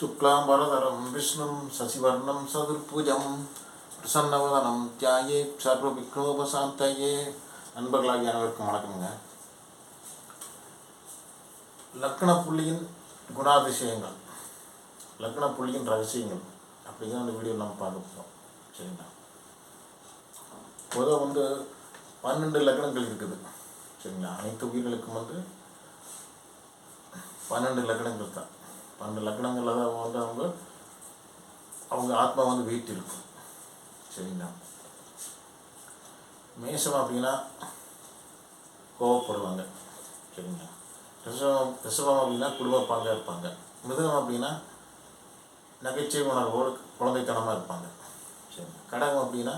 शुक्लाम्बरधरं विष्णुं शशिवर्णं சதுர்பூஜம் பிரசன்னவதனம் தியாயே சர்வ விக்னோபசாந்தயே நண்பர்களாகிய அனைவருக்கும் வணக்கமுங்க லக்ன புள்ளியின் குணாதிசயங்கள் லக்ன புள்ளியின் ரகசியங்கள் அப்படிங்கிற அந்த வீடியோ நம்ம பார்க்க போகிறோம் சரிங்களா பொதுவாக வந்து பன்னெண்டு லக்னங்கள் இருக்குது சரிங்களா அனைத்து உயிர்களுக்கும் வந்து பன்னெண்டு லக்னங்கள் தான் பன்னெண்டு லக்னங்களில் தான் வந்து அவங்க அவங்க ஆத்மா வந்து வீட்டு இருக்கும் சரிங்களா? மேஷம் அப்படின்னா கோவப்படுவாங்க. சரிங்களா? ரிஷபம் ரிஷபம் அப்படின்னா குடும்ப பாங்காக இருப்பாங்க. மிதுனம் அப்படின்னா நகைச்சுவை உணர்வோடு குழந்தைத்தனமாக இருப்பாங்க. சரிங்களா? கடகம் அப்படின்னா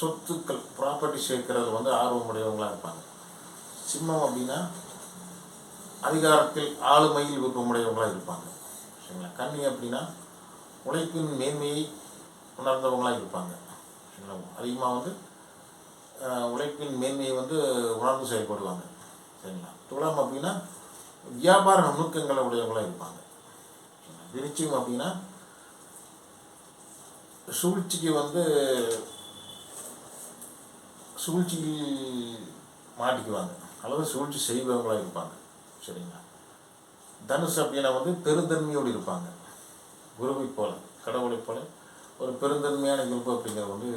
சொத்துக்கள் ப்ராப்பர்ட்டி சேர்க்கறது வந்து ஆர்வமுடையவங்களாக இருப்பாங்க. சிம்மம் அப்படின்னா அதிகாரத்தில் ஆளுமையில் விருப்பமுடையவங்களாக இருப்பாங்க. சரிங்களா? கன்னி அப்படின்னா உழைப்பின் மேன்மையை உணர்ந்தவங்களாக இருப்பாங்க. சரிங்களா? அதிகமாக வந்து உழைப்பின் மேன்மையை வந்து உணர்ந்து செயல்படுவாங்க. சரிங்களா? துலாம் அப்படின்னா வியாபார நுணுக்கங்களை உடையவங்களாக இருப்பாங்க. விருச்சியம் அப்படின்னா சூழ்ச்சிக்கு வந்து சூழ்ச்சியில் மாட்டிக்குவாங்க. அல்லது சூழ்ச்சி செய்பவங்களாக இருப்பாங்க. சரிங்களா? தனுஷ் அப்படின்னா வந்து பெருந்தன்மையோடு இருப்பாங்க. குருவை போல கடவுளைப் போல ஒரு பெருந்தன்மையான இயல்பு அப்படிங்கிறது வந்து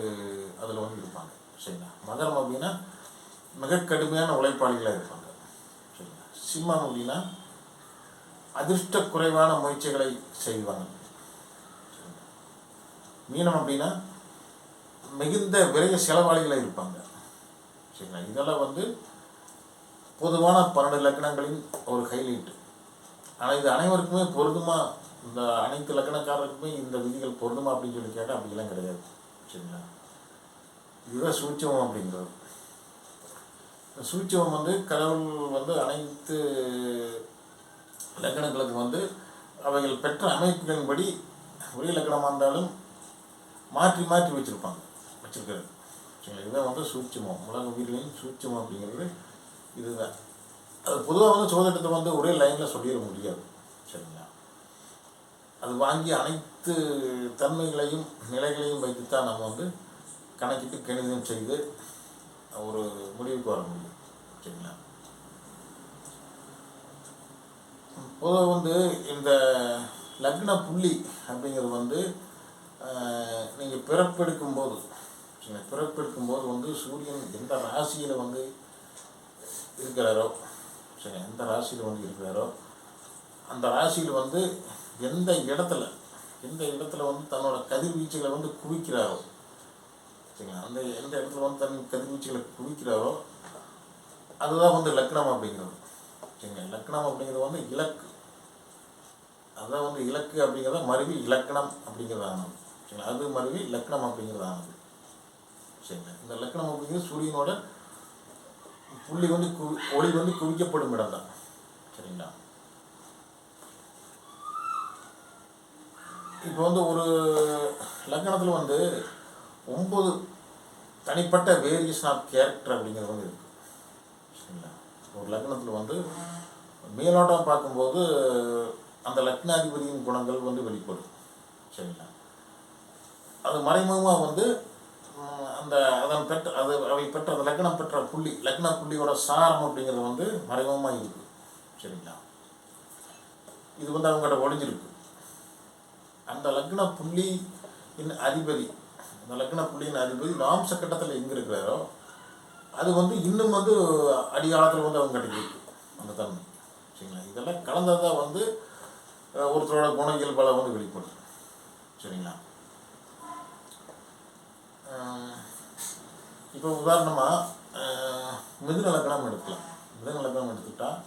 அதில் வந்து இருப்பாங்க. சரிங்களா? மகரம் அப்படின்னா மிக கடுமையான உழைப்பாளிகளாக இருப்பாங்க. சரிங்களா? சிம்மம் அப்படின்னா அதிர்ஷ்ட குறைவான முயற்சிகளை செய்வாங்க. மீனம் அப்படின்னா மிகுந்த விரைய செலவாளிகளாக இருப்பாங்க. சரிங்களா? இதெல்லாம் வந்து பொதுவான பன்னெண்டு லக்கணங்களின் ஒரு ஹைலைட்டு. ஆனால் இது அனைவருக்குமே பொருந்துமா? இந்த அனைத்து லக்கணக்காரருக்குமே இந்த விதிகள் பொருந்துமா அப்படின்னு சொல்லி கேட்டால் அப்படிலாம் கிடையாது. சரிங்களா? இதுதான் சூட்சமம் அப்படிங்கிறது. சூட்சமம் வந்து கடவுள் வந்து அனைத்து லக்கணங்களுக்கு வந்து அவைகள் பெற்ற அமைப்புகளின்படி ஒரே லக்கணமாக இருந்தாலும் மாற்றி மாற்றி வச்சுருப்பாங்க. வச்சுருக்கிறது. சரிங்களா? இதுதான் வந்து சூட்சமம். உலக உயிர்களின் சூட்சமம் அப்படிங்கிறது இதுதான். அது பொதுவாக வந்து சோதனத்தை வந்து ஒரே லைனில் சொல்லிட முடியாது. சரிங்களா? அது வாங்கி அனைத்து தன்மைகளையும் நிலைகளையும் வைத்து தான் நம்ம வந்து கணக்கிட்டு கணிதம் செய்து ஒரு முடிவுக்கு வர முடியும். சரிங்களா? பொதுவாக வந்து இந்த லக்ன புள்ளி அப்படிங்கிறது வந்து நீங்கள் பிறப்பெடுக்கும்போது பிறப்பெடுக்கும்போது வந்து சூரியன் எந்த ராசியில் வந்து இருக்கிறாரோ? சரி எந்த ராசியில் வந்து இருக்கிறாரோ? அந்த ராசியில் வந்து எந்த இடத்துல எந்த இடத்துல வந்து தன்னோட கதிர்வீச்சுகளை வந்து குவிக்கிறாரோ? சரிங்களா அந்த எந்த இடத்துல வந்து தன் கதிர்வீச்சுகளை குவிக்கிறாரோ அதுதான் வந்து லக்னம் அப்படிங்கிறது. சரிங்களா லக்னம் அப்படிங்கிறது வந்து இலக்கு. அதுதான் வந்து இலக்கு அப்படிங்கிறத மருவி இலக்கணம் அப்படிங்கிறதானது. சரிங்களா அது மருவி லக்னம் அப்படிங்கிறதானது. சரிங்களா இந்த லக்னம் அப்படிங்கிறது சூரியனோட புள்ளி வந்து குவி ஒளி வந்து குவிக்கப்படும் இடம் தான் சரிங்களா? இப்போ வந்து ஒரு லக்னத்தில் வந்து ஒம்பது தனிப்பட்ட வேரியேஷன் ஆஃப் கேரக்டர் அப்படிங்கிறது வந்து இருக்குது சரிங்களா? ஒரு லக்னத்தில் வந்து மேலோட்டம் பார்க்கும்போது அந்த லக்னாதிபதியின் குணங்கள் வந்து வெளிப்படும். சரிங்களா? அது மறைமுகமாக வந்து அந்த அதன் பெற்ற அது அவை பெற்ற அந்த லக்னம் பெற்ற புள்ளி லக்ன புள்ளியோட சாரம் அப்படிங்கிறது வந்து மறைமுகமாக இருக்குது சரிங்களா? இது வந்து அவங்ககிட்ட ஒழிஞ்சிருக்கு அந்த லக்ன புள்ளி இன் அதிபதி அந்த லக்ன புள்ளியின் அதிபதி நாம்ச கட்டத்தில் எங்கே இருக்கிறாரோ அது வந்து இன்னும் வந்து அடிகாலத்தில் வந்து அவங்க கிட்ட இருக்கு அந்த தன்மை. சரிங்களா? இதெல்லாம் கலந்ததாக வந்து ஒருத்தரோட குண இயல்பால் வந்து வெளிப்படுது. சரிங்களா? இப்போ உதாரணமாக மிதுன லக்னம் எடுக்கலாம். மிதுன லக்னம் எடுத்துக்கிட்டால்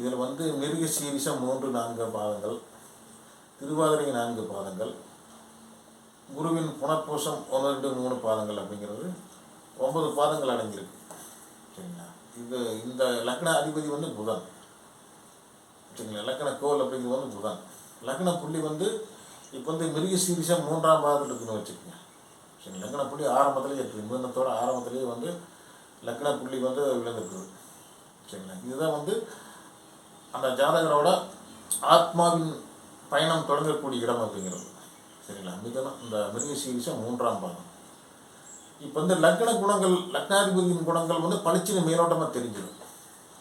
இதில் வந்து மிருக சீரிசம் மூன்று நான்கு பாதங்கள் திருவாதிரை நான்கு பாதங்கள் குருவின் புனர்பூசம் ஒன்று ரெண்டு மூணு பாதங்கள் அப்படிங்கிறது ஒன்பது பாதங்கள் அடங்கியிருக்கு. சரிங்களா? இது இந்த லக்ன அதிபதி வந்து புதன். சரிங்களா? லக்ன கோல் அப்படிங்கிறது வந்து புதன். லக்ன புள்ளி வந்து இப்போ வந்து மிருக சீரிசம் மூன்றாம் பாதத்தில் இருக்குன்னு வச்சுக்கோங்க. சரி லக்ன புள்ளி ஆரம்பத்திலேயே இருக்குது மிருகத்தோட ஆரம்பத்திலேயே வந்து லக்ன புள்ளி வந்து விழுந்திருக்குது சரிங்களா? இதுதான் வந்து அந்த ஜாதகரோட ஆத்மாவின் பயணம் தொடங்கக்கூடிய இடம் அப்படிங்கிறது. சரிங்களா? மிதனம் இந்த மிருக சீரிசம் மூன்றாம் பாதம். இப்போ வந்து லக்ன குணங்கள் லக்னாதிபதியின் குணங்கள் வந்து பளிச்சின மேலோட்டமாக தெரிஞ்சிடும்.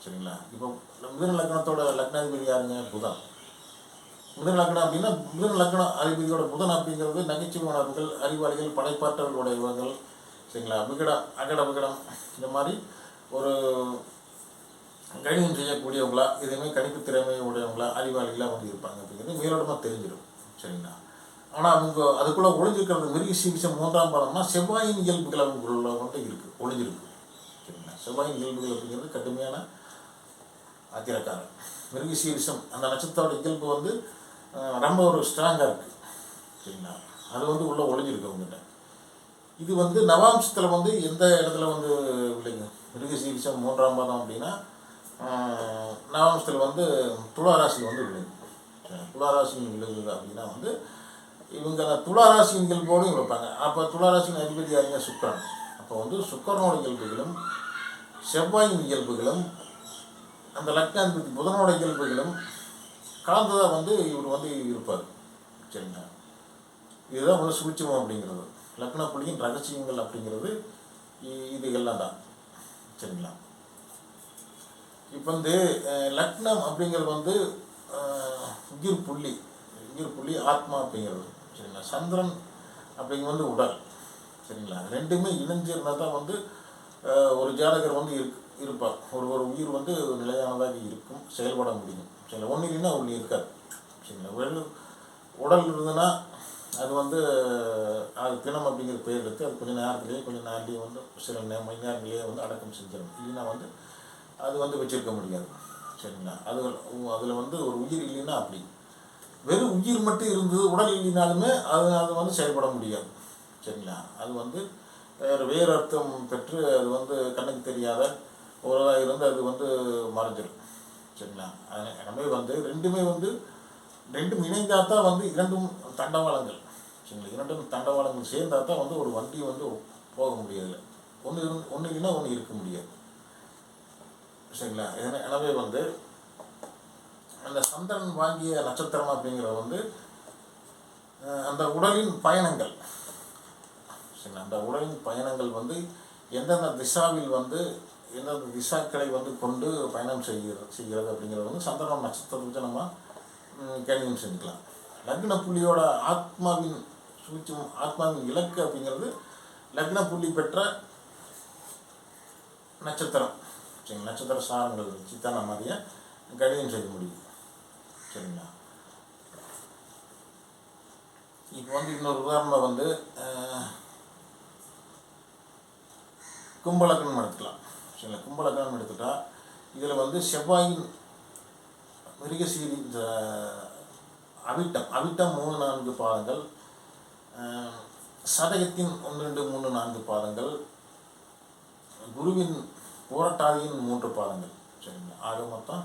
சரிங்களா? இப்போ மிதன லக்னத்தோட லக்னாதிபதி யாருங்க? புதன். மிதன லக்னம் அப்படின்னா மிதன லக்னம் அதிபதியோட புதன் அப்படிங்கிறது நகைச்சுவை அறிவாளிகள் படைப்பாற்றல் உடையவர்கள் சரிங்களா? விகடம் அகட விகடம் இந்த மாதிரி ஒரு கணிதம் செய்யக்கூடியவங்களா எதுவுமே கணிப்பு திறமை உடையவங்களா அறிவாளிகளாக வந்து இருப்பாங்க அப்படிங்கிறது மேலோடமாக தெரிஞ்சிடும். சரிங்களா? ஆனால் அவங்க அதுக்குள்ளே ஒளிஞ்சிருக்கிறது மிருக சீரிசம் மூன்றாம் பாதம்னா செவ்வாயின் இயல்புகள் அவங்களுக்குள்ள வந்து இருக்குது ஒளிஞ்சிருக்கு. சரிங்களா? செவ்வாயின் இயல்புகள் அப்படிங்கிறது கடுமையான ஆத்திரக்காரன் மிருக சீரிசம் அந்த நட்சத்திரோட இயல்பு வந்து ரொம்ப ஒரு ஸ்ட்ராங்காக இருக்குது சரிங்களா? அது வந்து உள்ளே ஒழிஞ்சிருக்கு அவங்ககிட்ட. இது வந்து நவாம்சத்தில் வந்து எந்த இடத்துல வந்து இல்லைங்க மிருக சீரிசம் மூன்றாம் பாதம் அப்படின்னா நவாம்சத்தில் வந்து துளாராசியில் வந்து விளையுது சரி, துளாராசியில் விழுகுது அப்படின்னா வந்து இவங்க அந்த துளாராசியின் இயல்போடு வைப்பாங்க அப்போ துளாராசியின் அதிபதி யாருங்க? சுக்கரன். அப்போ வந்து சுக்கரனோட இயல்புகளும் செவ்வாயின் இயல்புகளும் அந்த லக்னாதிபதி புதனோட இயல்புகளும் கலந்ததாக வந்து இவர் வந்து இருப்பார். சரிங்களா? இதுதான் வந்து சூட்சமம் அப்படிங்கிறது. லக்ன புள்ளியின் ரகசியங்கள் அப்படிங்கிறது இது எல்லாம் தான். சரிங்களா? இப்போ வந்து லக்னம் அப்படிங்கிறது வந்து உயிர் புள்ளி உயிர் புள்ளி ஆத்மா அப்படிங்கிறது. சரிங்களா? சந்திரன் அப்படிங்கிறது வந்து உடல். சரிங்களா? ரெண்டுமே இணைஞ்சிருந்தால் தான் வந்து ஒரு ஜாதகர் வந்து இருக்கு இருப்பார். ஒரு ஒரு உயிர் வந்து நிலையானதாக இருக்கும் செயல்பட முடியும். சரிங்களா ஒன்று இல்லைன்னா ஒன்று இருக்காது. சரிங்களா உடல் உடல் இருந்ததுன்னா அது வந்து அது பிணம் அப்படிங்கிற பேர் எடுத்து அது கொஞ்சம் நேரத்துலேயே கொஞ்சம் நாள்லேயே வந்து சில நே மணி நேரங்களே வந்து அடக்கம் செஞ்சிடும் இல்லைன்னா வந்து அது வந்து வச்சிருக்க முடியாது. சரிங்களா? அது அதில் வந்து ஒரு உயிர் இல்லைன்னா அப்படி. வெறும் உயிர் மட்டும் இருந்தது உடல் இல்லைனாலுமே அது அது வந்து செயல்பட முடியாது. சரிங்களா? அது வந்து வேறு வேறு அர்த்தம் பெற்று அது வந்து கண்ணுக்கு தெரியாத ஒரு இருந்து அது வந்து மறைஞ்சிடும் சரிங்களா? அதில் எனவே வந்து ரெண்டுமே வந்து ரெண்டும் இணைந்தால் தான் வந்து இரண்டும் தண்டவாளங்கள். சரிங்களா? இரண்டும் தண்டவாளங்கள் சேர்ந்தால் தான் வந்து ஒரு வண்டி வந்து போக முடியாது. ஒன்று இருந்து ஒன்று இல்லைன்னா ஒன்று இருக்க முடியாது. சரிங்களா? இதனால் எனவே வந்து அந்த சந்திரன் வாங்கிய நட்சத்திரம் அப்படிங்கிற வந்து அந்த உடலின் பயணங்கள். சரிங்களா? அந்த உடலின் பயணங்கள் வந்து எந்தெந்த திசாவில் வந்து என்ன திசாக்களை வந்து கொண்டு பயணம் செய்கிறது செய்கிறது அப்படிங்கிறது வந்து சந்திரன் நட்சத்திரத்தை வச்சு நம்ம கேள்வியும் கணிதம் செஞ்சுக்கலாம். லக்ன புள்ளியோட ஆத்மாவின் சூட்சம் ஆத்மாவின் இலக்கு அப்படிங்கிறது லக்ன புள்ளி பெற்ற நட்சத்திரம். சரிங்களா? நட்சத்திர சாரங்கள் வச்சு தான் நம்ம அதைய கணிதம் செய்ய முடியும். சரிங்களா? இப்போ வந்து இன்னொரு உதாரணம் வந்து கும்பலக்கணம் எடுத்துக்கலாம். சரிங்களா கும்பலக்கணம் எடுத்துட்டால் இதில் வந்து செவ்வாயின் மிருகசீரி இந்த அவிட்டம் அவிட்டம் மூணு நான்கு பாதங்கள் சதகத்தின் ஒன்று ரெண்டு மூணு நான்கு பாதங்கள் குருவின் போராட்டாதியின் மூன்று பாதங்கள் சரிங்களா? ஆக மொத்தம்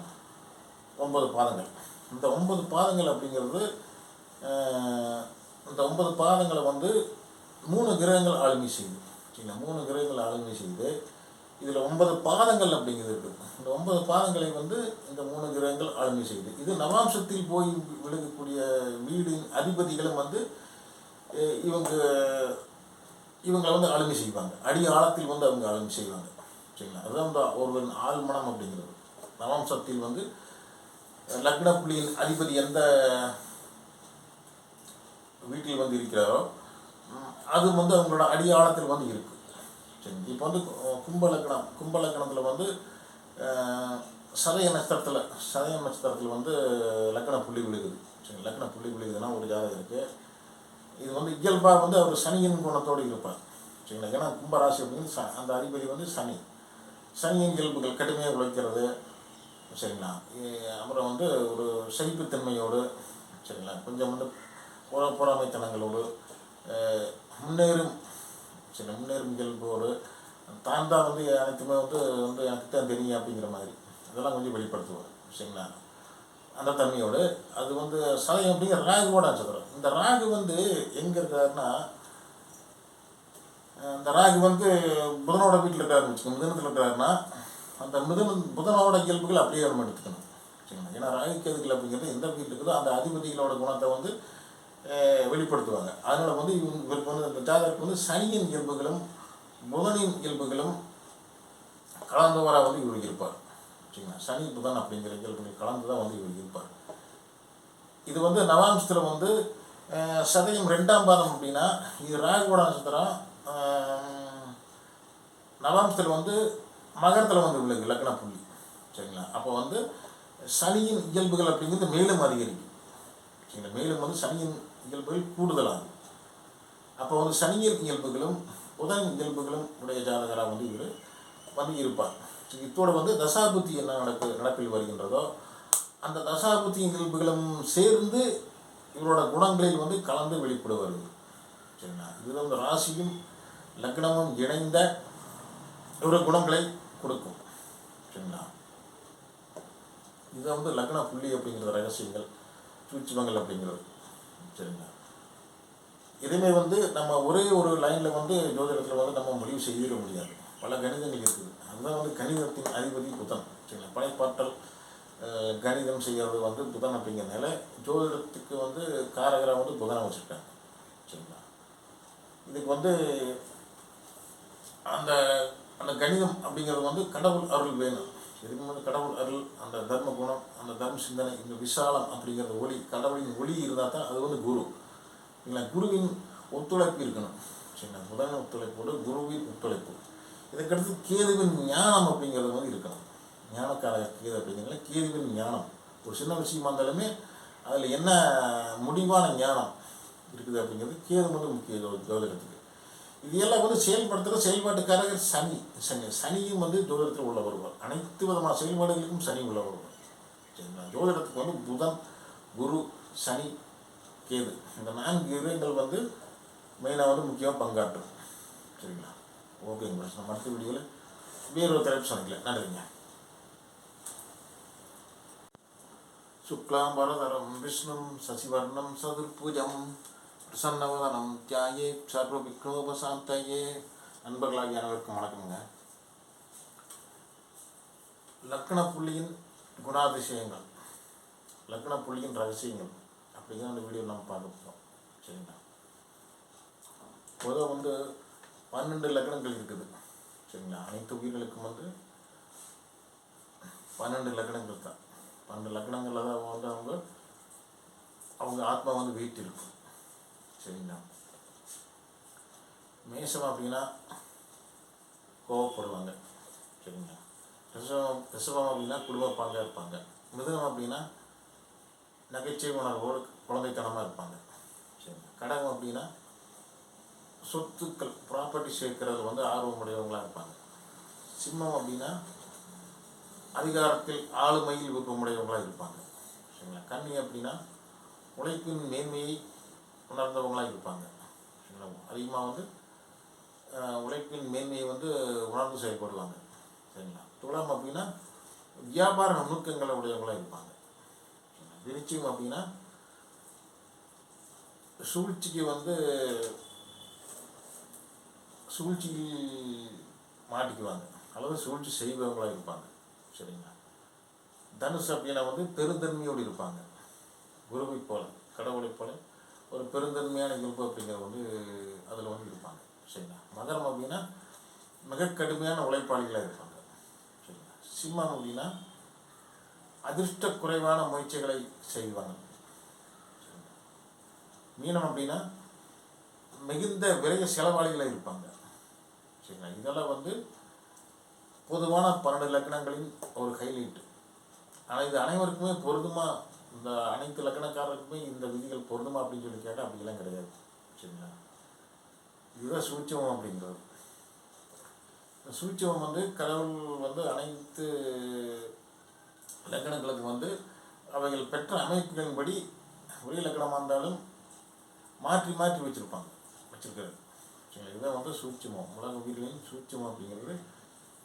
ஒன்பது பாதங்கள். இந்த ஒன்பது பாதங்கள் அப்படிங்கிறது இந்த ஒன்பது பாதங்களை வந்து மூணு கிரகங்கள் ஆளுமை செய்யுது. சரிங்களா? மூணு கிரகங்கள் ஆளுமை செய்து இதில் ஒன்பது பாதங்கள் அப்படிங்கிறது இருக்குது இந்த ஒன்பது பாதங்களை வந்து இந்த மூணு கிரகங்கள் ஆளுமை செய்யுது. இது நவாம்சத்தில் போய் விழுகக்கூடிய வீடின் அதிபதிகளும் வந்து இவங்க இவங்களை வந்து ஆளுமை செய்வாங்க. அடி ஆழத்தில் வந்து அவங்க ஆளுமை செய்வாங்க. சரிங்களா? அதுதான் இந்த ஒருவரின் ஆழ்மனம் அப்படிங்கிறது. நவாம்சத்தில் வந்து லக்ன புள்ளியின் அதிபதி எந்த வீட்டில் வந்து இருக்கிறாரோ அது வந்து அவங்களோட அடி ஆழத்தில் வந்து இருக்கும் சரி இப்போ வந்து கும்பலக்கணம் கும்பலக்கணத்தில் வந்து சதய நட்சத்திரத்தில் சதய நட்சத்திரத்தில் வந்து லக்கண புள்ளி விழுகுது. சரி லக்கண புள்ளி விழுகுதுன்னா ஒரு ஜாதகம் இருக்குது இது வந்து இயல்பாக வந்து அவர் சனியின் குணத்தோடு இருப்பார். சரிங்களா? ஏன்னா கும்பராசி அப்படிங்கிறது ச அந்த அதிபதி வந்து சனி. சனியின் இயல்புகள் கடுமையாக உழைக்கிறது. சரிங்களா? அப்புறம் வந்து ஒரு செழிப்புத்தன்மையோடு சரிங்களா? கொஞ்சம் வந்து புற பொறாமைத்தனங்களோடு முன்னேறும் சரி முன்னேறும் இயல்போடு தான் தான் வந்து அனைத்துமே வந்து வந்து எனக்கு தான் தெரியும் அப்படிங்கிற மாதிரி. அதெல்லாம் கொஞ்சம் வெளிப்படுத்துவார் சரிங்களா? அந்த தன்மையோடு. அது வந்து சதயம் அப்படிங்கிற ராகுவோட நட்சத்திரம் இந்த ராகு வந்து எங்கே இருக்காருன்னா அந்த இந்த ராகு வந்து புதனோட வீட்டில் இருக்காருன்னு வச்சுக்கோங்க. மிதனத்தில் இருக்காருன்னா அந்த மிதன புதனோட இயல்புகள் அப்படியே நம்ம எடுத்துக்கணும் சரிங்களா? ஏன்னா ராகு கேதுகள் அப்படிங்கிறது எந்த வீட்டில் இருக்குதோ அந்த அதிபதிகளோட குணத்தை வந்து வெளிப்படுத்துவாங்க. அதனால் வந்து இவங்க இவருக்கு வந்து இந்த ஜாதகருக்கு வந்து சனியின் இயல்புகளும் புதனின் இயல்புகளும் கலந்தவராக வந்து இவர் இருப்பார். சரிங்களா? சனி புதன் அப்படிங்கிற இயல்புகள் கலந்து தான் வந்து இவர் இருப்பார். இது வந்து நவாம்சத்தில் வந்து சதயம் ரெண்டாம் பாதம் அப்படின்னா இது ராகுவோட நட்சத்திரம் நவாம்சத்தில் வந்து மகரத்தில் வந்து விழுகு லக்ன புள்ளி. சரிங்களா? அப்போ வந்து சனியின் இயல்புகள் அப்படிங்கிறது மேலும் அதிகரிக்கும். சரிங்களா? மேலும் வந்து சனியின் இயல்புகள் கூடுதலாகும். அப்போ வந்து சனியின் இயல்புகளும் புதன் இயல்புகளும் உடைய ஜாதகராக வந்து இவர் வந்து இருப்பார் சரி, வந்து தசாபுத்தி என்ன நடப்பு நடப்பில் வருகின்றதோ அந்த தசாபுத்தி இயல்புகளும் சேர்ந்து இவரோட குணங்களில் வந்து கலந்து வெளிப்படுவார் சரிங்களா? இது வந்து ராசியும் லக்னமும் இணைந்த ஒரு குணங்களை கொடுக்கும். சரிங்களா? இது வந்து லக்ன புள்ளி அப்படிங்கிறது ரகசியங்கள் சூட்சுமங்கள் அப்படிங்கிறது. சரிங்களா எதுவுமே வந்து நம்ம ஒரே ஒரு லைனில் வந்து ஜோதிடத்தில் வந்து நம்ம முடிவு செய்திட முடியாது. பல கணிதங்கள் இருக்குது. அதுதான் வந்து கணிதத்தின் அதிபதி புதன். சரிங்களா? படைப்பாற்றல் கணிதம் செய்கிறது வந்து புதன் அப்படிங்கிறதுனால ஜோதிடத்துக்கு வந்து காரகராக வந்து புதனை வச்சுருக்காங்க. சரிங்களா? இதுக்கு வந்து அந்த அந்த கணிதம் அப்படிங்கிறது வந்து கடவுள் அருள் வேணும். இதுக்கு கடவுள் அருள் அந்த தர்ம குணம் அந்த தர்ம சிந்தனை இந்த விசாலம் அப்படிங்கிற ஒளி கடவுளின் ஒளி இருந்தால் தான் அது வந்து குரு. இல்லை குருவின் ஒத்துழைப்பு இருக்கணும். சரிங்களா முதன்மை ஒத்துழைப்போடு குருவின் ஒத்துழைப்பு. இதுக்கடுத்து கேதுவின் ஞானம் அப்படிங்கிறது வந்து இருக்கணும். ஞானக்கார கேது அப்படிங்கிறதுல கேதுவின் ஞானம். ஒரு சின்ன விஷயமா இருந்தாலுமே அதில் என்ன முடிவான ஞானம் இருக்குது அப்படிங்கிறது கேது வந்து முக்கிய ஜோ- ஜோதிடத்துக்கு இது எல்லாம் வந்து செயல்படுத்துகிற செயல்பாட்டுக்காரர் சனி. சனி சனியும் வந்து ஜோதிடத்தில் உள்ள வருவார் அனைத்து விதமான செயல்பாடுகளுக்கும் சனி உள்ள வருவார் சரிங்களா? ஜோதிடத்துக்கு வந்து புதன் குரு சனி கேது. இந்த நான்கு கிரகங்கள் வந்து மெயினாக வந்து முக்கியமாக பங்காற்றும். சரிங்களா? ஓகேங்க பிரச்சனை. நம்ம அடுத்த வீடியோவில் வேறு ஒரு தலைப்பு சந்திக்கல நன்றிங்க. சுக்லாம் வரதரம் விஷ்ணும் சசிவர்ணம் சதுர்பூஜம். பிரசன்னவதனம் தியாயே சர்வ விக்னோபசாந்தையே நண்பர்களாகிய அனைவருக்கும் வணக்கம்ங்க. லக்ன புள்ளியின் குணாதிசயங்கள் லக்ன புள்ளியின் ரகசியங்கள் அப்படிங்கிற அந்த வீடியோ நம்ம பார்க்க போகிறோம் சரிங்களா? பொதுவாக வந்து பன்னெண்டு லக்னங்கள் இருக்குது. சரிங்களா? அனைத்து உயிர்களுக்கும் வந்து பன்னெண்டு லக்னங்கள் தான். பன்னெண்டு லக்னங்களில் தான் வந்து அவங்க அவங்க ஆத்மா வந்து வீட்டிருக்கும் சரிங்களா? மேஷம் அப்படின்னா கோவப்படுவாங்க. சரிங்களா? ரிஷபம் ரிஷபம் அப்படின்னா குடும்ப பாங்காக இருப்பாங்க. மிதுனம் அப்படின்னா நகைச்சுவை உணர்வோடு குழந்தைத்தனமாக இருப்பாங்க. சரிங்களா? கடகம் அப்படின்னா சொத்துக்கள் ப்ராப்பர்ட்டி சேர்க்கிறது வந்து ஆர்வமுடையவங்களாக இருப்பாங்க. சிம்மம் அப்படின்னா அதிகாரத்தில் ஆளுமையில் விருப்பமுடையவங்களாக இருப்பாங்க. சரிங்களா? கன்னி அப்படின்னா உழைப்பின் மேன்மையை உணர்ந்தவங்களாக இருப்பாங்க. அதிகமாக வந்து உழைப்பின் மேன்மையை வந்து உணர்ந்து செயல்படுவாங்க சரிங்களா? துலாம் அப்படின்னா வியாபார நுணுக்கங்களை உடையவங்களாக இருப்பாங்க. விருச்சியம் அப்படின்னா சூழ்ச்சிக்கு வந்து சூழ்ச்சியில் மாட்டிக்குவாங்க. அல்லது சூழ்ச்சி செய்பவங்களாக இருப்பாங்க. சரிங்களா? தனுஷ் அப்படின்னா வந்து பெருந்தன்மையோடு இருப்பாங்க. குருவை போல கடவுளை போல ஒரு பெருந்தன்மையான இயல்பு அப்படிங்கிற வந்து அதில் வந்து இருப்பாங்க. சரிங்களா? மகரம் அப்படின்னா மிக கடுமையான உழைப்பாளிகளாக இருப்பாங்க. சரிங்களா? சிம்மம் அப்படின்னா அதிர்ஷ்ட குறைவான முயற்சிகளை செய்வாங்க. மீனம் அப்படின்னா மிகுந்த விரைய செலவாளிகளாக இருப்பாங்க. சரிங்களா? இதெல்லாம் வந்து பொதுவான பன்னெண்டு லக்கணங்களின் ஒரு ஹைலைட்டு ஆனால் இது அனைவருக்குமே பொருதுமாக இந்த அனைத்து லக்கணக்காரருக்குமே இந்த விதிகள் பொருந்துமா அப்படின்னு சொல்லி கேட்டால் அப்படிலாம் கிடையாது. சரிங்களா? இதுதான் சூட்சமம் அப்படிங்கிறது. சூட்சமம் வந்து கடவுள் வந்து அனைத்து லக்கணங்களுக்கு வந்து அவைகள் பெற்ற அமைப்புகளின்படி ஒரே லக்கணமாக இருந்தாலும் மாற்றி மாற்றி வச்சுருப்பாங்க. வச்சுருக்காரு சரிங்களா? இதுதான் வந்து சூட்சமம். உலக உயிர்களின் சூட்சமம் அப்படிங்கிறது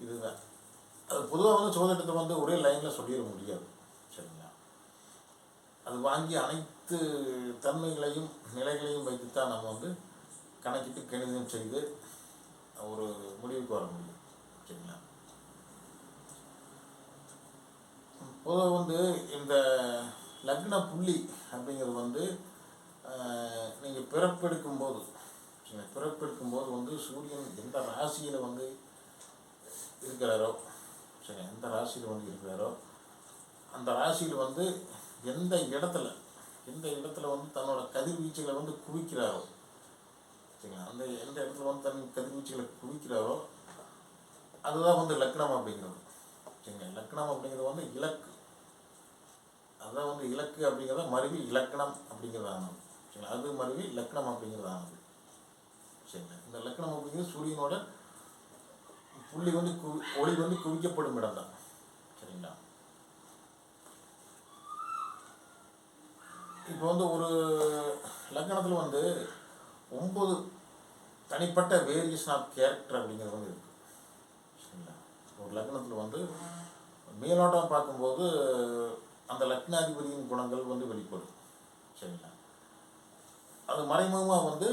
இதுதான். அது பொதுவாக வந்து சோதனத்தை வந்து ஒரே லைனில் சொல்லிட முடியாது. அது வாங்கி அனைத்து தன்மைகளையும் நிலைகளையும் வைத்து தான் நம்ம வந்து கணக்கிட்டு கணிதம் செய்து ஒரு முடிவுக்கு வர முடியும். சரிங்களா? பொதுவாக வந்து இந்த லக்ன புள்ளி அப்படிங்கிறது வந்து நீங்கள் பிறப்பெடுக்கும் போது பிறப்பெடுக்கும் போது வந்து சூரியன் எந்த ராசியில் வந்து இருக்கிறாரோ சரி எந்த ராசியில் வந்து இருக்கிறாரோ அந்த ராசியில் வந்து எந்த இடத்துல எந்த இடத்துல வந்து தன்னோட கதிர்வீச்சுகளை வந்து குவிக்கிறாரோ சரிங்களா? அந்த எந்த இடத்துல வந்து தன் கதிர்வீச்சுகளை குவிக்கிறாரோ அதுதான் வந்து லக்னம் அப்படிங்கிறது. சரிங்களா? லக்னம் அப்படிங்கிறது வந்து இலக்கு. அதான் வந்து இலக்கு அப்படிங்கிறத மருவி இலக்கணம் அப்படிங்கிறதானது சரிங்களா? அது மருவி லக்னம் அப்படிங்கிறதானது சரிங்களா? இந்த லக்னம் அப்படிங்கிறது சூரியனோட புள்ளி வந்து குவி ஒளி வந்து குவிக்கப்படும் இடம் தான் சரிங்களா? இப்போ வந்து ஒரு லக்னத்தில் வந்து ஒம்பது தனிப்பட்ட வேரியேஷன் ஆஃப் கேரக்டர் அப்படிங்கிறது வந்து இருக்குது சரிங்களா? ஒரு லக்னத்தில் வந்து மேலோட்டம் பார்க்கும்போது அந்த லக்னாதிபதியின் குணங்கள் வந்து வெளிப்படும். சரிங்களா? அது மறைமுகமாக வந்து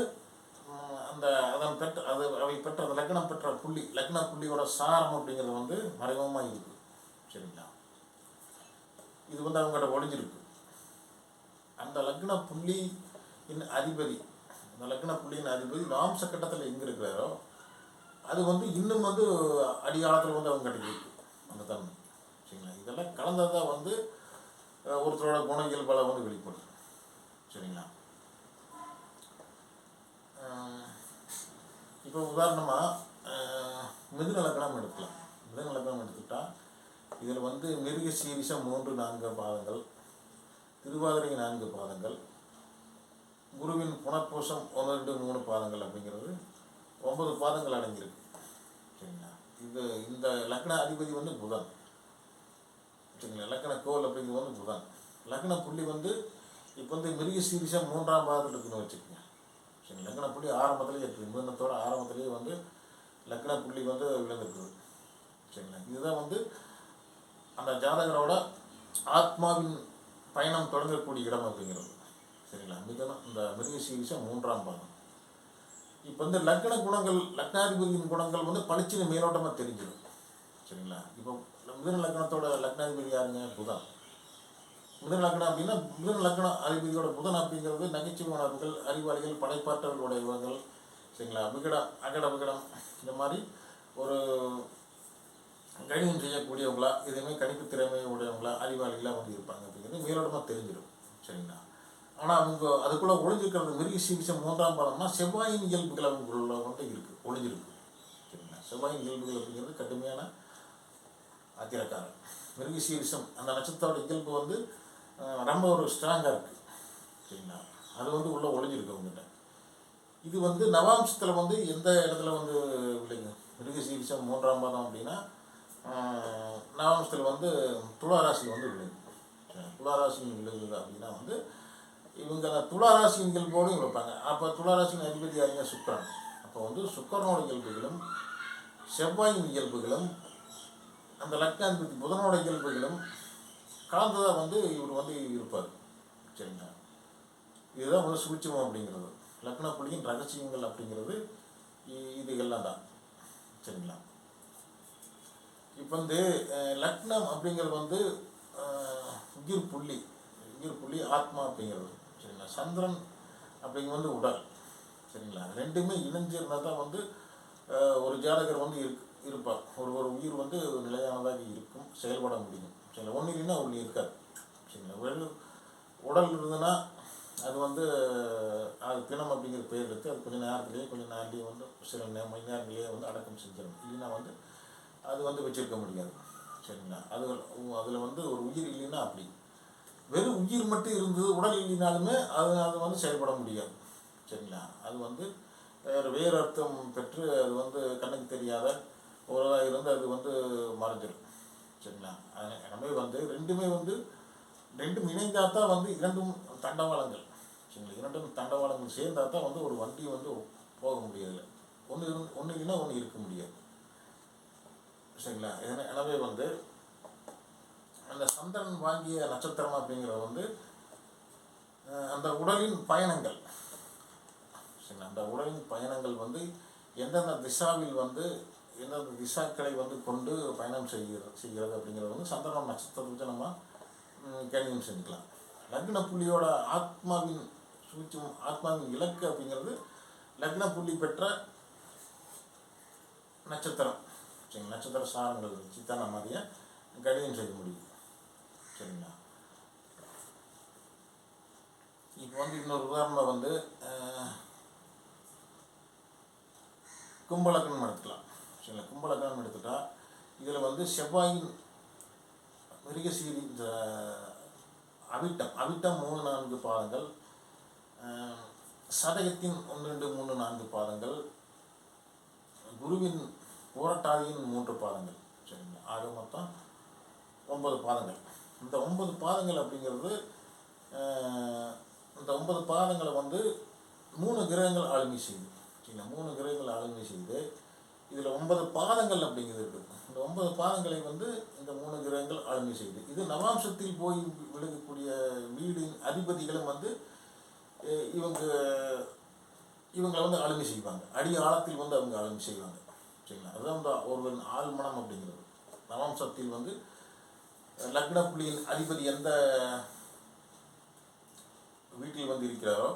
அந்த அதன் பெற்ற அது அவை பெற்ற அந்த லக்னம் பெற்ற புள்ளி லக்ன புள்ளியோட சாரம் அப்படிங்கிறது வந்து மறைமுகமாக இருக்குது சரிங்களா? இது வந்து அவங்ககிட்ட ஒழிஞ்சிருக்கு அந்த லக்ன புள்ளி இன் அதிபதி அந்த லக்ன புள்ளியின் அதிபதி நாம்ச கட்டத்தில் எங்கே இருக்கிறாரோ அது வந்து இன்னும் வந்து அடிகாலத்தில் வந்து அவங்க கிட்ட அந்த தன்மை. சரிங்களா? இதெல்லாம் கலந்ததாக வந்து ஒருத்தரோட குண இயல்பால் வந்து வெளிப்படும். சரிங்களா? இப்போ உதாரணமாக மிதுன லக்னம் எடுக்கலாம். மிதுன லக்னம் எடுத்துக்கிட்டால் இதில் வந்து மிருக சீரிசம் மூன்று நான்கு பாதங்கள் திருவாதிரை நான்கு பாதங்கள் குருவின் புனர்பூசம் ஒன்று ரெண்டு மூணு பாதங்கள் அப்படிங்கிறது ஒன்பது பாதங்கள் அடங்கியிருக்கு. சரிங்களா? இது இந்த லக்ன அதிபதி வந்து புதன். சரிங்களா? லக்ன கோல் அப்படிங்கிறது வந்து புதன். லக்ன புள்ளி வந்து இப்போ வந்து மிருக சீரிசம் மூன்றாம் பாதத்தில் இருக்குன்னு வச்சுக்கோங்க. சரிங்களா? லக்ன புள்ளி ஆரம்பத்திலேயே இருக்குது மிருகத்தோட ஆரம்பத்திலேயே வந்து லக்ன புள்ளி வந்து விழுந்திருக்குது சரிங்களா? இதுதான் வந்து அந்த ஜாதகரோட ஆத்மாவின் பயணம் தொடங்கக்கூடிய இடம் அப்படிங்கிறது. சரிங்களா? மிதனம் இந்த மிருக சீரிசம் மூன்றாம் பாதம் இப்போ வந்து லக்ன குணங்கள் லக்னாதிபதியின் குணங்கள் வந்து பளிச்சின மேலோட்டமாக தெரிஞ்சிடும். சரிங்களா? இப்போ மிதன லக்னத்தோட லக்னாதிபதி யாருங்க? புதன். மிதன லக்னம் அப்படின்னா மிதன லக்ன அதிபதியோட புதன் அப்படிங்கிறது நகைச்சுவை உணர்வுகள் அறிவாளிகள் படைப்பாற்றல் உடையவர்கள் சரிங்களா? விகடம் அகட விகடம். இந்த மாதிரி ஒரு கணிதம் செய்யக்கூடியவங்களா எதுவுமே கணிப்பு திறமை உடையவங்களா அறிவாளிகளாக வந்து இருப்பாங்க அப்படிங்கிறது மேலோட்டமாக தெரிஞ்சிடும் சரிங்களா? ஆனால் அவங்க அதுக்குள்ளே ஒளிஞ்சிருக்கிறது மிருக சிகிச்சை மூன்றாம் பாதம்னா செவ்வாயின் இயல்புகள் அவங்களுக்குள்ள வந்து இருக்குது ஒளிஞ்சிருக்கு சரிங்களா? செவ்வாயின் இயல்புகள் அப்படிங்கிறது கடுமையான ஆத்திரக்காரன் மிருக சீரிசம் அந்த நட்சத்திரோட இயல்பு வந்து ரொம்ப ஒரு ஸ்ட்ராங்காக இருக்குது சரிங்களா? அது வந்து உள்ளே ஒளிஞ்சிருக்கு அவங்ககிட்ட. இது வந்து நவாம்சத்தில் வந்து எந்த இடத்துல வந்து இல்லைங்க மிருக சீரிசம் மூன்றாம் பாதம் அப்படின்னா நவம்சத்தில் வந்து துளாராசி வந்து விளையுது சரி, துளாராசியின் விழுகுது அப்படின்னா வந்து இவங்க அந்த துளாராசியின் இயல்போடு வைப்பாங்க அப்போ துளாராசியின் அதிபதி யாருங்க சுக்கரன். அப்போ வந்து சுக்கரனோட இயல்புகளும் செவ்வாயின் இயல்புகளும் அந்த லக்னாதிபதி புதனோட இயல்புகளும் கலந்ததாக வந்து இவர் வந்து இருப்பார். சரிங்களா? இதுதான் வந்து சூட்சமம் அப்படிங்கிறது. லக்ன புள்ளியின் ரகசியங்கள் அப்படிங்கிறது இ- இது எல்லாம் தான் சரிங்களா? இப்போ வந்து லக்னம் அப்படிங்கிறது வந்து உயிர் புள்ளி உயிர் புள்ளி ஆத்மா அப்படிங்கிறது சரிங்களா? சந்திரன் அப்படிங்கிறது வந்து உடல் சரிங்களா? ரெண்டுமே இணைஞ்சிருந்தால் தான் வந்து ஒரு ஜாதகர் வந்து இருக்கு இருப்பார். ஒரு ஒரு உயிர் வந்து நிலையானதாக இருக்கும் செயல்பட முடியும். சரிங்களா? ஒன்று இல்லைன்னா ஒன்று இருக்காது சரிங்களா? வெறும் உடல் இருந்ததுன்னா அது வந்து அது பிணம் அப்படிங்கிற பேர் எடுத்து அது கொஞ்சம் நேரத்துலேயே கொஞ்சம் நாள்லேயே வந்து சில மணி நேரங்களே வந்து அடக்கம் செஞ்சிடும் இல்லைன்னா வந்து அது வந்து வச்சிருக்க முடியாது. சரிங்களா? அது அதில் வந்து ஒரு உயிர் இல்லைன்னா அப்படி. வெறும் உயிர் மட்டும் இருந்தது உடல் இல்லைனாலுமே அது அது வந்து செயல்பட முடியாது. சரிங்களா? அது வந்து வேறு வேறு அர்த்தம் பெற்று அது வந்து கண்ணுக்கு தெரியாத ஒரு இருந்து அது வந்து மறைஞ்சிடும் சரிங்களா? அது எனவே வந்து ரெண்டுமே வந்து ரெண்டும் இணைந்தால் தான் வந்து இரண்டும் தண்டவாளங்கள். சரிங்களா? இரண்டும் தண்டவாளங்கள் சேர்ந்தால் தான் வந்து ஒரு வண்டி வந்து போக முடியாது ஒன்று இருந்து ஒன்று இல்லைன்னா ஒன்று இருக்க முடியாது. சரிங்களா? என- எனவே வந்து அந்த சந்திரன் வாங்கிய நட்சத்திரம் அப்படிங்கிறது வந்து அந்த உடலின் பயணங்கள். சரிங்களா? அந்த உடலின் பயணங்கள் வந்து எந்தெந்த திசாவில் வந்து எந்தெந்த திசாக்களை வந்து கொண்டு பயணம் செய்கிறது செய்கிறது அப்படிங்கிறது வந்து சந்திரன் நட்சத்திரத்தை நம்ம கணிதம் செஞ்சுக்கலாம். லக்ன புள்ளியோட ஆத்மாவின் சூட்சம் ஆத்மாவின் இலக்கு அப்படிங்கிறது லக்ன புள்ளி பெற்ற நட்சத்திரம். சரிங்களா நட்சத்திர சாரங்கள் வச்சு தான் நம்ம அதைய கணிதம் செய்ய முடியும் சரிங்களா? இப்போ வந்து இன்னொரு உதாரணம் வந்து கும்பலக்கணம் எடுத்துக்கலாம். சரிங்களா? கும்பலக்கணம் எடுத்துட்டால் இதில் வந்து செவ்வாயின் மிருகசீரி இந்த அவிட்டம் அவிட்டம் மூணு நான்கு பாதங்கள் சதகத்தின் ஒன்று ரெண்டு மூணு நான்கு பாதங்கள் குருவின் புரட்டாதியின் மூன்று பாதங்கள். சரிங்களா? ஆக மொத்தம் ஒன்பது பாதங்கள். இந்த ஒன்பது பாதங்கள் அப்படிங்கிறது இந்த ஒன்பது பாதங்களை வந்து மூணு கிரகங்கள் ஆளுமை செய்யுது. சரிங்களா? மூணு கிரகங்கள் ஆளுமை செய்து இதில் ஒன்பது பாதங்கள் அப்படிங்கிறது இருக்குது இந்த ஒன்பது பாதங்களை வந்து இந்த மூணு கிரகங்கள் ஆளுமை செய்யுது. இது நவாம்சத்தில் போய் விழுகக்கூடிய வீடின் அதிபதிகளும் வந்து இவங்க இவங்களை வந்து ஆளுமை செய்வாங்க. அடி ஆழத்தில் வந்து அவங்க ஆளுமை செய்வாங்க. சரிங்களா அதுதான் இந்த ஒருவன் ஆழ்மனம் அப்படிங்கிறது. நவாம்சத்தில் வந்து லக்ன புள்ளியின் அதிபதி எந்த வீட்டில் வந்து இருக்கிறாரோ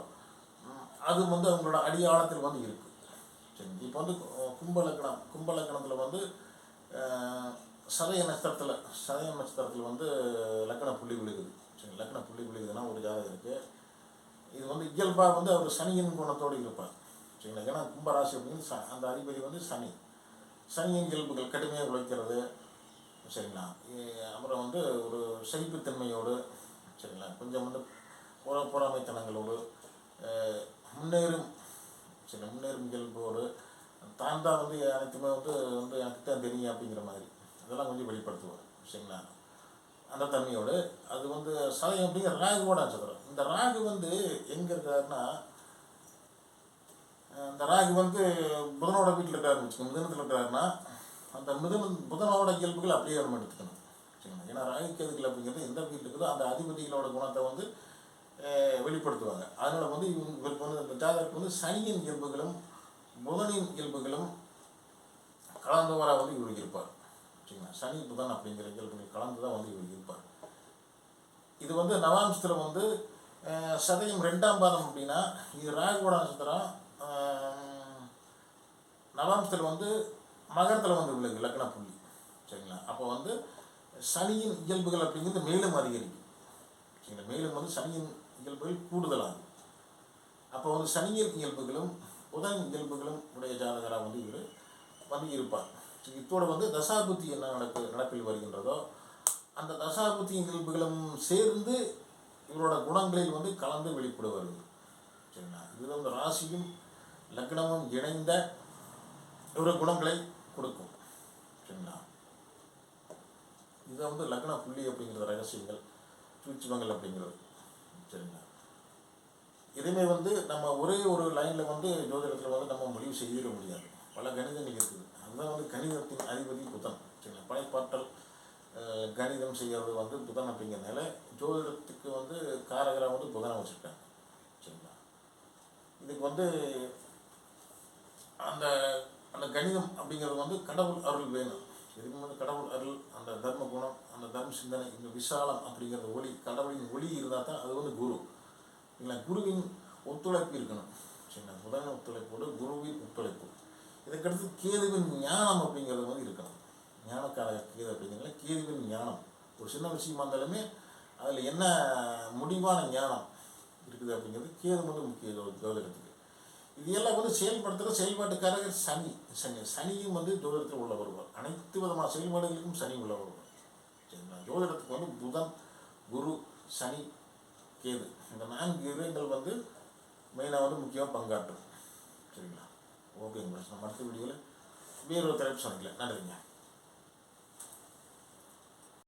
அது வந்து அவங்களோட அடியாளத்தில் வந்து இருக்கு. சரி இப்போ வந்து கும்பலக்கணம் கும்ப லக்னம் கும்ப லக்னத்தில் வந்து சதய நட்சத்திரத்தில் சதய நட்சத்திரத்தில் வந்து லக்ன புள்ளி விழுகுது. சரி லக்ன புள்ளி விழுகுதுன்னா ஒரு ஜாதகம் இருக்குது இது வந்து இயல்பாக வந்து அவர் சனியின் குணத்தோடு இருப்பார். சரிங்களா? ஏன்னா கும்பராசி அப்படின்னு ச அந்த அதிபதி வந்து சனி. சனியின் இயல்புகள் கடுமையாக உழைக்கிறது சரிங்களா? அப்புறம் வந்து ஒரு செழிப்புத்தன்மையோடு சரிங்களா? கொஞ்சம் வந்து புற பொறாமைத்தனங்களோடு முன்னேறும் சரி முன்னேறும் இயல்போடு தான் தான் வந்து அனைத்துமே வந்து வந்து எனக்கு தான் தெரியும் அப்படிங்கிற மாதிரி. அதெல்லாம் கொஞ்சம் வெளிப்படுத்துவார் சரிங்களா? அந்த தன்மையோடு அது வந்து சதயம் அப்படிங்கிற ராகுவோட சொல்கிறேன் இந்த ராகு வந்து எங்கே இருக்காருன்னா அந்த இந்த ராகு வந்து புதனோட வீட்டில் இருக்காருன்னு வச்சுக்கோங்க மிதனத்தில் இருக்காருன்னா அந்த மிதன புதனோட இயல்புகள் அப்படியே நம்ம எடுத்துக்கணும். சரிங்களா ஏன்னா ராகு கேதுகள் அப்படிங்கிறது எந்த வீட்டில் இருக்குதோ அந்த அதிபதிகளோட குணத்தை வந்து வெளிப்படுத்துவாங்க. அதனால் வந்து இவங்க இவருக்கு வந்து இந்த ஜாதகருக்கு வந்து சனியின் இயல்புகளும் புதனின் இயல்புகளும் கலந்தவராக வந்து இவர் இருப்பார். சரிங்களா சனி புதன் அப்படிங்கிற இயல்புகள் கலந்து தான் வந்து இவர் இருப்பார். இது வந்து நவாம்சத்தில் வந்து சதயம் ரெண்டாம் பாதம் அப்படின்னா இது ராகுவோட நட்சத்திரம் நவாம்சத்தில் வந்து மகரத்தில் வந்து விழுங்கு லக்ன புள்ளி. சரிங்களா? அப்போ வந்து சனியின் இயல்புகள் அப்படிங்கிறது மேலும் அதிகரிக்கும். சரிங்களா? மேலும் வந்து சனியின் இயல்புகள் கூடுதலாகும். அப்போ வந்து சனியின் இயல்புகளும் புதன் இயல்புகளும் உடைய ஜாதகராக வந்து இவர் வந்து இருப்பார். இத்தோடு வந்து தசாபுத்தி என்ன நடக்கு நடப்பில் வருகின்றதோ அந்த தசாபுத்தியின் இயல்புகளும் சேர்ந்து இவரோட குணங்களில் வந்து கலந்து வெளிப்படுவார்கள். சரிங்களா? இது வந்து ராசியும் லக்னமும் இணைந்த ஒரு குணங்களை கொடுக்கும். சரிங்களா? இதை வந்து லக்ன புள்ளி அப்படிங்கிறது ரகசியங்கள் சூட்சுமங்கள் அப்படிங்கிறது. சரிங்களா? எதுவுமே வந்து நம்ம ஒரே ஒரு லைனில் வந்து ஜோதிடத்தில் வந்து நம்ம முடிவு செய்திட முடியாது. பல கணிதங்கள் இருக்குது. அதுதான் வந்து கணிதத்தின் அதிபதி புதன். சரிங்களா? படைப்பாற்றல் கணிதம் செய்கிறது வந்து புதன் அப்படிங்கிறதுனால ஜோதிடத்துக்கு வந்து காரகராக வந்து புதனை வச்சுருக்காங்க. சரிங்களா? இதுக்கு வந்து அந்த அந்த கணிதம் அப்படிங்கிறது வந்து கடவுள் அருள் வேணும். இதுக்கு வந்து கடவுள் அருள் அந்த தர்ம குணம் அந்த தர்ம சிந்தனை இந்த விசாலம் அப்படிங்கிற ஒளி கடவுளின் ஒளி இருந்தால் தான் அது வந்து குரு. இல்லை குருவின் ஒத்துழைப்பு இருக்கணும். சரிங்களா? புதன் ஒத்துழைப்போடு குருவின் ஒத்துழைப்பு. இதுக்கடுத்து கேதுவின் ஞானம் அப்படிங்கிறது வந்து இருக்கணும். ஞானக்கார கேது அப்படிங்கிறதுல கேதுவின் ஞானம். ஒரு சின்ன விஷயமா இருந்தாலுமே அதில் என்ன முடிவான ஞானம் இருக்குது அப்படிங்கிறது கேது வந்து முக்கிய ஜோ- ஜோதிடத்துக்கு. இது எல்லாம் வந்து செயல்படுத்துகிற செயல்பாட்டுக்காரர் சனி. சனி சனியும் வந்து ஜோதிடத்தில் உள்ள வருவார் அனைத்து விதமான செயல்பாடுகளுக்கும் சனி உள்ள வருவார் சரிங்களா? ஜோதிடத்துக்கு வந்து புதன் குரு சனி கேது. இந்த நான்கு கிரகங்கள் வந்து மெயினாக வந்து முக்கியமாக பங்காற்றும். சரிங்களா? ஓகேங்க நம்ம அடுத்த வீடியோவில் வேறொரு தலைப்பு சந்திக்கல நன்றிங்க.